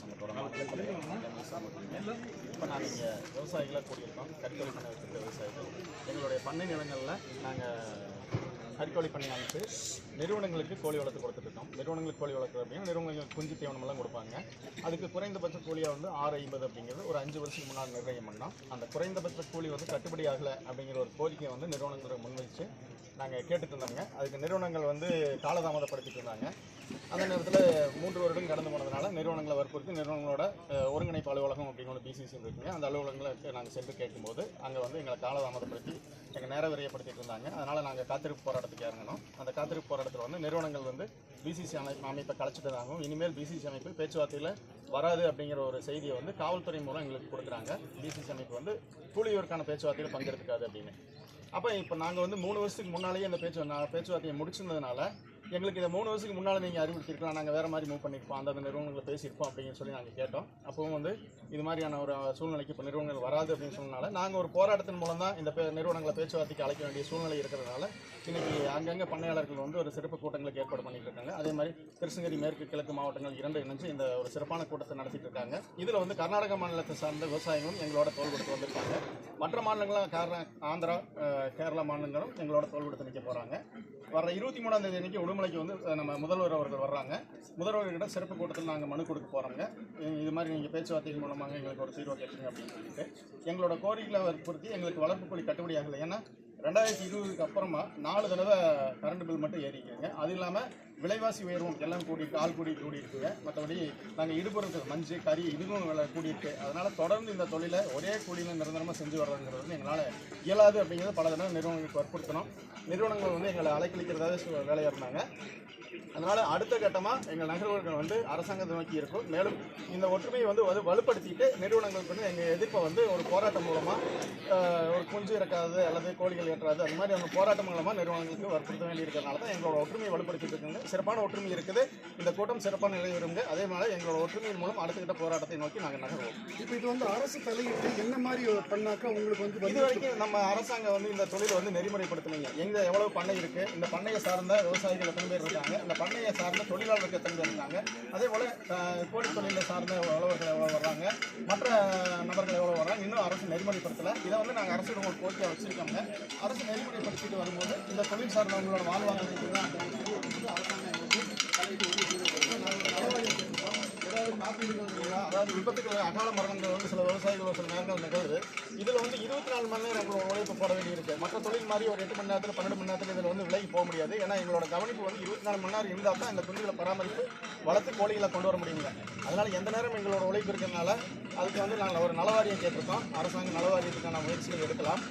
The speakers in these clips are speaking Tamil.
சங்கத்தோட இப்போ நாங்கள் இங்கே விவசாயிகளாக கூடியிருக்கோம் கறிக்கோழி பண்ணை வச்சுருக்க விவசாயிகள் எங்களுடைய பண்ணை நிலங்களில் நாங்கள் கறிக்கோழி பண்ணை அமைத்து நிறுவனங்களுக்கு கோழி வளர்த்து கொடுத்துட்ருக்கோம் நிறுவனங்களுக்கு கோழி வளர்க்குறது அப்படின்னா நிறுவனங்களுக்கு குஞ்சு தீவனமெல்லாம் கொடுப்பாங்க அதுக்கு குறைந்தபட்ச கூலியாக வந்து ஆறு ஐம்பது அப்படிங்கிறது ஒரு அஞ்சு வருஷத்துக்கு முன்னாடி நிர்ணயம் பண்ணோம் அந்த குறைந்தபட்ச கூலி வந்து கட்டுப்படி ஆகலை அப்படிங்கிற ஒரு கோரிக்கையை வந்து நிறுவனங்களுக்கு முன்வைச்சு நாங்கள் கேட்டுட்டு இருந்தோங்க. அதுக்கு நிறுவனங்கள் வந்து காலதாமதப்படுத்திட்டு இருந்தாங்க. அந்த நேரத்தில் மூன்று வருடம் கடந்து போனதுனால நிறுவனங்களை வற்புறுத்தி நிறுவனங்களோட ஒருங்கிணைப்பு அலுவலகம் அப்படின்னு பிசிசி இருக்குங்க அந்த அலுவலகங்களை நாங்கள் சென்று கேட்கும்போது அங்கே வந்து எங்களை காலதாமதப்படுத்தி எங்கள் நேர விரையப்படுத்திட்டு இருந்தாங்க. அதனால் நாங்கள் காத்திருப்பு போராட்டத்துக்கு இறங்கணும் அந்த காத்திருப்பு போராட்டத்தில் வந்து நிறுவனங்கள் வந்து பிசிசி அமைப்பு அமைப்பை கலைச்சிட்டதாகவும் இனிமேல் பிசிசி அமைப்பு பேச்சுவார்த்தையில் வராது அப்படிங்கிற ஒரு செய்தியை வந்து காவல்துறை மூலம் எங்களுக்கு கொடுக்குறாங்க. பிசிசி அமைப்பு வந்து கூலியோருக்கான பேச்சுவார்த்தையில் பங்கெடுத்துக்காது அப்படின்னு. அப்போ இப்போ நாங்கள் வந்து மூணு வருஷத்துக்கு முன்னாலேயே இந்த பேச்சு நான் பேச்சுவார்த்தையை முடிச்சிருந்ததுனால எங்களுக்கு இந்த மூணு வருஷத்துக்கு முன்னால் நீங்கள் அறிவுறுத்திருக்கலாம். நாங்கள் வேறு மாதிரி மூவ் பண்ணியிருப்போம் அந்தந்த நிறுவனங்களை பேசியிருப்போம் அப்படின்னு சொல்லி நாங்கள் கேட்டோம். அப்போவும் வந்து இது மாதிரியான ஒரு சூழ்நிலைக்கு இப்போ நிறுவனங்கள் வராது அப்படின்னு சொன்னனால நாங்கள் ஒரு போராட்டத்தின் மூலம் தான் இந்த பே- நிறுவனங்களை பேச்சுவார்த்தைக்கு அழைக்க வேண்டிய சூழ்நிலை இருக்கிறதுனால இன்றைக்கி அங்கங்கே பண்ணையாளர்கள் வந்து ஒரு சிறப்பு கூட்டங்களுக்கு ஏற்பாடு பண்ணிட்டு இருக்காங்க. அதே மாதிரி கிருஷ்ணகிரி மேற்கு கிழக்கு மாவட்டங்கள் இரண்டு இணைஞ்சு இந்த ஒரு சிறப்பான கூட்டத்தை நடத்திட்டு இருக்காங்க. இதில் வந்து கர்நாடக மாநிலத்தை சார்ந்த விவசாயிகளும் எங்களோட தோல் கொடுத்து வந்திருக்காங்க. மற்ற மாநிலங்களும் காரண ஆந்திரா கேரளா மாநிலங்களும் எங்களோட தோல் கொடுத்து நிற்க போகிறாங்க வர இருபத்தி மூணாம் தேதி அன்னைக்கு உடுமலைக்கு வந்து நம்ம முதல்வர் அவர்கள் வர்றாங்க. முதல்வர்கிட்ட சிறப்பு கூட்டத்தில் நாங்கள் மனு கொடுக்க போகிறோங்க இது மாதிரி நீங்கள் பேச்சுவார்த்தைகள் மூலமாக எங்களுக்கு ஒரு தீர்வு கேட்டுருங்க அப்படின்னு சொல்லிட்டு. எங்களோட கோரிக்கைகளை வற்புறுத்தி எங்களுக்கு வளர்ப்பு கூலி கட்டுப்படியாகலை ஏன்னா ரெண்டாயிரத்தி இருபதுக்கு அப்புறமா நாலு தடவை கரண்ட் பில் மட்டும் ஏறிக்குங்க. அது இல்லாமல் விலைவாசி உயர்வும் எல்லாம் கூடி கால் கூடி கூடி மற்றபடி நாங்கள் இடுபொருட்கள் மஞ்சு கறி இதுவும் விலை கூடியிருக்கு. அதனால் தொடர்ந்து இந்த தொழிலை ஒரே கூலியில் நிரந்தரமாக செஞ்சு வர்றதுங்கிறது வந்து எங்களால் இயலாது அப்படிங்கிறது பல தடவை நிறுவனங்களுக்கு வற்புறுத்தணும். நிறுவனங்கள் வந்து எங்களை அலைக்கழிக்கிறதாக சு- வேலையாக இருந்தாங்க. அதனால் அடுத்த கட்டமாக எங்கள் நகர்வுகள் வந்து அரசாங்கத்தை நோக்கி இருக்கும். மேலும் இந்த ஒற்றுமையை வந்து வலு வலுப்படுத்திட்டு நிறுவனங்களுக்கு வந்து எங்கள் எதிர்ப்பை வந்து ஒரு போராட்டம் மூலமாக ஒரு குஞ்சு இறக்காது அல்லது கோழிகள் ஏற்றாது அது மாதிரி அந்த போராட்டம் மூலமாக நிறுவனங்களுக்கு வற்புறுத்த வேண்டியிருக்கிறதுனால தான் எங்களோட ஒற்றுமையை வலுப்படுத்திட்டு இருக்குங்க. சிறப்பான ஒற்றுமை இருக்குது. இந்த கூட்டம் சிறப்பான நிறைவேறுங்க. அதே மாதிரி எங்களோட ஒற்றுமையின் மூலம் அடுத்த கட்ட போராட்டத்தை நோக்கி நாங்கள் நகர்வோம். இப்போ இது வந்து அரசு தலையிட்டு என்ன மாதிரி பண்ணாக்கா உங்களுக்கு வந்து இது வரைக்கும் நம்ம அரசாங்கம் வந்து இந்த தொழிலை வந்து நெறிமுறைப்படுத்தலைங்க. எங்க எவ்வளவு பண்ணை இருக்கு இந்த பண்ணையை சார்ந்த விவசாயிகள் எத்தனை பேர் இருக்காங்க இந்த பண்ணையை சார்ந்த தொழிலாளர்கள் எத்தனை பேர் இருக்காங்க அதே போல கோழி தொழிலை சார்ந்த உழவர்கள் எவ்வளவு வர்றாங்க மற்ற நபர்கள் எவ்வளவு வர்றாங்க இன்னும் அரசு நெறிமுறைப்படுத்தல. இதை வந்து நாங்கள் அரசு ஒரு கோரிக்கையை வச்சிருக்கோங்க. அரசு நெறிமுறைப்படுத்திட்டு வரும்போது இந்த தொழில் சார்ந்தவங்களோட வாழ்வாதாரத்துக்கு தான் அரசாங்கம் 食べてみてください。அதாவது விபத்துக்கள் அகால மரணங்கள் வந்து சில விவசாயிகள் சில நேரங்கள் நிகழ்வு. இதில் வந்து இருபத்தி நாலு மணி நேரம் எங்களோட உழைப்பு போட வேண்டியிருக்கு மற்ற தொழில் மாதிரி ஒரு எட்டு மணி நேரத்தில் பன்னெண்டு மணி நேரத்தில் இதில் வந்து விலகி போக முடியாது. ஏன்னா எங்களோட கவனிப்பு வந்து இருபத்தி நாலு மணி நேரம் இருந்தால் தான் இந்த குஞ்சுகளை பராமரித்து வளர்த்து கோழிகளை கொண்டு வர முடியுங்க. அதனால் எந்த நேரம் எங்களோட உழைப்பு இருக்கிறதுனால அதுக்கு வந்து நாங்கள் ஒரு நலவாரியம் கேட்டிருக்கோம். அரசாங்க நலவாரியத்துக்கான முயற்சிகள் எடுக்கலாம்.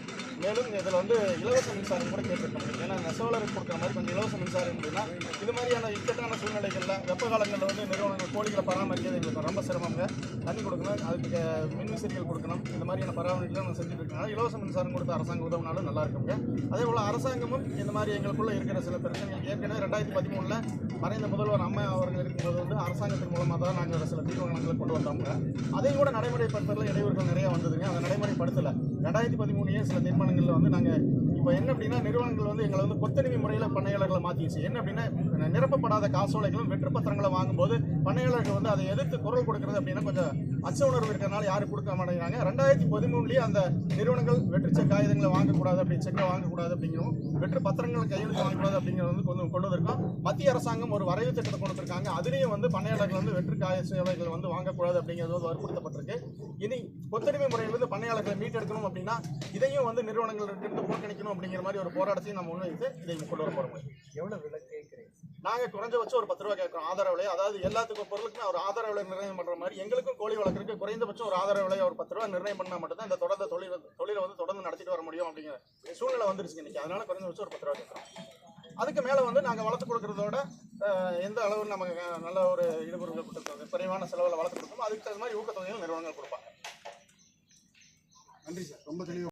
மேலும் இதில் வந்து இலவச மின்சாரம் கூட கேட்டிருக்கோம் ஏன்னா நெசவாளருக்கு கொடுக்குற மாதிரி கொஞ்சம் இலவச மின்சாரம் இருந்ததுன்னா இது மாதிரியான இக்கட்டான சூழ்நிலைகளில் வெப்ப காலங்களில் வந்து நிறுவனங்கள் கோழிகளை பராமரிக்கிறது எங்களுக்கு ரொம்ப சிரமங்க. தண்ணி கொடுக்கணும் அதுக்கு மின்விசிறிகள் கொடுக்கணும். இந்த மாதிரியான பராமரிப்புகள் நம்ம செஞ்சுட்டு இலவச மின்சாரம் கொடுத்து அரசாங்கம் உதவினாலும் நல்லா இருக்குங்க அதே போல் அரசாங்கமும் இந்த மாதிரி எங்களுக்குள்ள இருக்கிற சில பிரச்சனைகள். ஏற்கனவே ரெண்டாயிரத்தி பதிமூணில் மறைந்த முதல்வர் அம்மா அவர்கள் இருக்கும்போது வந்து அரசாங்கத்தின் மூலமாக தான் நாங்கள் சில தீர்மானங்களை கொண்டு வந்தோங்க அதையும் கூட நடைமுறைப்படுத்துறதுல இடையூறுகள் நிறைய வந்ததுங்க. அதை நடைமுறைப்படுத்தலை. ரெண்டாயிரத்தி பதிமூணையே சில தீர்மானங்களில் வந்து நாங்கள் இப்போ என்ன அப்படின்னா நிறுவனங்கள் வந்து எங்களை வந்து கொத்தடிமை முறையில் பண்ணையாளர்களை மாற்றிடுச்சு என்ன அப்படின்னா நிரப்பப்படாத காசோலைகளும் வெற்று பத்திரங்களை வாங்கும்போது பண்ணையாளர்கள் வந்து அதை எதிர்த்து குரல் கொடுக்கறது அப்படின்னா கொஞ்சம் அச்ச உணர்வு இருக்கிறனால யாரும் கொடுக்க மாட்டேங்கிறாங்க. ரெண்டாயிரத்தி பதிமூணுலேயே அந்த நிறுவனங்கள் வெற்று செக் ஆயுதங்களை வாங்கக்கூடாது அப்படி செக்கை வாங்கக்கூடாது அப்படிங்கிறோம் வெற்று பத்திரங்கள் கையெழுத்து வாங்கக்கூடாது அப்படிங்கிறது வந்து கொஞ்சம் கொண்டு வந்திருக்கோம். மத்திய அரசாங்கம் ஒரு வரைவு திட்டத்தை கொண்டு வந்திருக்காங்க. அதுலேயும் வந்து பண்ணையாளர்கள் வந்து வெற்று காய சேவைகள் வந்து வாங்கக்கூடாது அப்படிங்கிறது வந்து வற்புறுத்தப்பட்டிருக்கு. இனி கொத்தடிமை முறையில் வந்து பண்ணையாளர்களை மீட்டெடுக்கணும் அப்படின்னா இதையும் வந்து நிறுவனங்கள் புறக்கணிக்கணும். புறக்கணிக்கணும் அப்படிங்கிற மாதிரி ஒரு போராட்டத்தையும் நம்ம முன்வைத்து இதை கொண்டு வர போகிறோம் எவ்வளோ விலை கேட்குறீங்க? நாங்கள் குறைஞ்சபட்சம் ஒரு பத்து ரூபா கேட்குறோம். ஆதார விலை அதாவது எல்லாத்துக்கும் பொருளுக்குமே ஒரு ஆதார விலை நிர்ணயம் பண்ணுற மாதிரி எங்களுக்கும் கோழி வளர்க்குறதுக்கு குறைந்தபட்சம் ஒரு ஆதார விலை ஒரு பத்து ரூபா நிர்ணயம் பண்ணால் மட்டும்தான் இந்த தொடர்ந்த தொழில் தொழிலை வந்து தொடர்ந்து நடத்திட்டு வர முடியும் அப்படிங்கிற சூழ்நிலை வந்துருச்சு இன்னைக்கு. அதனால குறைந்தபட்சம் ஒரு பத்து ரூபா கேட்குறோம். அதுக்கு மேலே வந்து நாங்கள் வளர்த்து கொடுக்குறதோட எந்த அளவு நமக்கு நல்ல ஒரு ஈடுபொருட்கள் கொடுத்துருக்கோம் குறைவான செலவில் வளர்த்து கொடுக்கோமோ அதுக்கு தகுந்த மாதிரி ஊக்கத்தொகையும் நிறுவனங்கள் கொடுப்பாங்க. நன்றி சார். ரொம்ப தெளிவாக